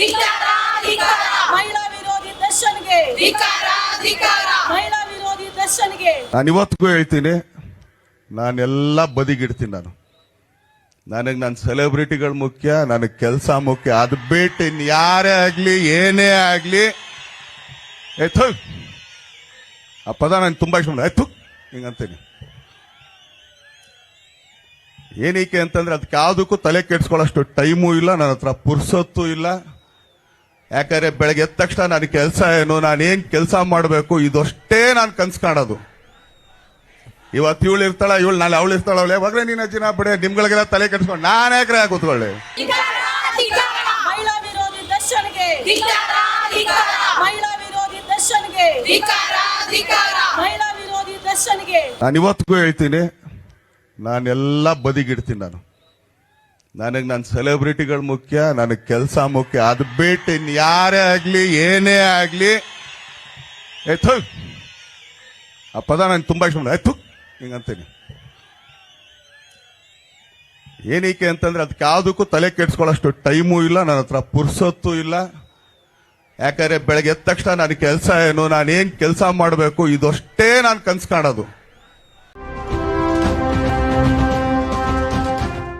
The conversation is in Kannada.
ಧಿಕಾರ ಮಹಿಳಾ ವಿರೋಧಿ ದರ್ಶನ್ಗೆ. ಮಹಿಳಾ ವಿರೋಧಿ ದರ್ಶನ್ಗೆ. ನಾನು ಇವತ್ತಿಗೂ ಹೇಳ್ತೀನಿ ನಾನೆಲ್ಲ ಬದಿಗಿಡ್ತೀನಿ ನಾನು. ನನಗೆ ನನ್ನ ಸೆಲೆಬ್ರಿಟಿಗಳು ಮುಖ್ಯ ನನಗೆ ಕೆಲಸ ಮುಖ್ಯ. ಅದು ಬಿಟ್ಟು ಇನ್ನು ಯಾರೇ ಆಗಲಿ ಏನೇ ಆಗಲಿ. ಆಯ್ತು ಆ ಪದ ನಾನು ತುಂಬ ಇಷ್ಟ ಆಯ್ತು ಹಿಂಗಂತೀನಿ. ಏನಕ್ಕೆ ಅಂತಂದ್ರೆ ಅದಕ್ಕೆ ಯಾವುದಕ್ಕೂ ತಲೆ ಕೆಡ್ಸ್ಕೊಳ್ಳೋಷ್ಟು ಟೈಮು ಇಲ್ಲ ನನ್ನ ಹತ್ರ ಪುರ್ಸೊತ್ತು ಇಲ್ಲ. ಯಾಕಂದ್ರೆ ಬೆಳಗ್ಗೆ ಎದ್ದ ತಕ್ಷಣ ನನ್ನ ಕೆಲಸ ಏನು ನಾನು ಏನ್ ಕೆಲಸ ಮಾಡಬೇಕು ಇದಷ್ಟೇ ನಾನು ಕನ್ಸ್ ಕಾಣೋದು. ಇವತ್ತು ಇವಳು ಇರ್ತಾಳ ಇವಳು ನಾಳೆ ಅವಳು ಇರ್ತಾಳ ಅವಳೆ ಯಾವಾಗ್ಲೇ ನೀನು ಅಜ್ಜಿನ ಬಿಡೆ ನಿಮ್ಗಳಿಗೆಲ್ಲ ತಲೆ ಕೆಡ್ಸ್ಕೊಂಡು ನಾನು ಯಾಕ್ರೆ ಕೂತ್ಕೊಳ್ಳಿ. ನಾನು ಇವತ್ತಿಗೂ ಹೇಳ್ತೀನಿ ನಾನೆಲ್ಲ ಬದಿಗಿಡ್ತೀನಿ ನಾನು. ನನಗೆ ನನ್ನ ಸೆಲೆಬ್ರಿಟಿಗಳು ಮುಖ್ಯ, ನನಗೆ ಕೆಲಸ ಮುಖ್ಯ. ಅದು ಬಿಟ್ಟು ಇನ್ನು ಯಾರೇ ಆಗಲಿ, ಏನೇ ಆಗಲಿ ಆಯ್ತು ಆ ಪದ ನನಗೆ ತುಂಬ ಇಷ್ಟ ಎತ್ತು. ಹಿಂಗಂತೀನಿ. ಏನಕ್ಕೆ ಅಂತಂದ್ರೆ ಅದಕ್ಕೆ ಯಾವುದಕ್ಕೂ ತಲೆ ಕೆಡ್ಸ್ಕೊಳ್ಳೋಷ್ಟು ಟೈಮು ಇಲ್ಲ, ನನ್ನ ಹತ್ರ ಪುರ್ಸೊತ್ತು ಇಲ್ಲ. ಯಾಕಂದ್ರೆ ಬೆಳಗ್ಗೆ ಎದ್ದ ತಕ್ಷಣ ನನ್ನ ಕೆಲಸ ಏನು, ನಾನು ಏನು ಕೆಲಸ ಮಾಡಬೇಕು, ಇದಷ್ಟೇ ನಾನು ಕನ್ಸ್ ಕಾಣೋದು.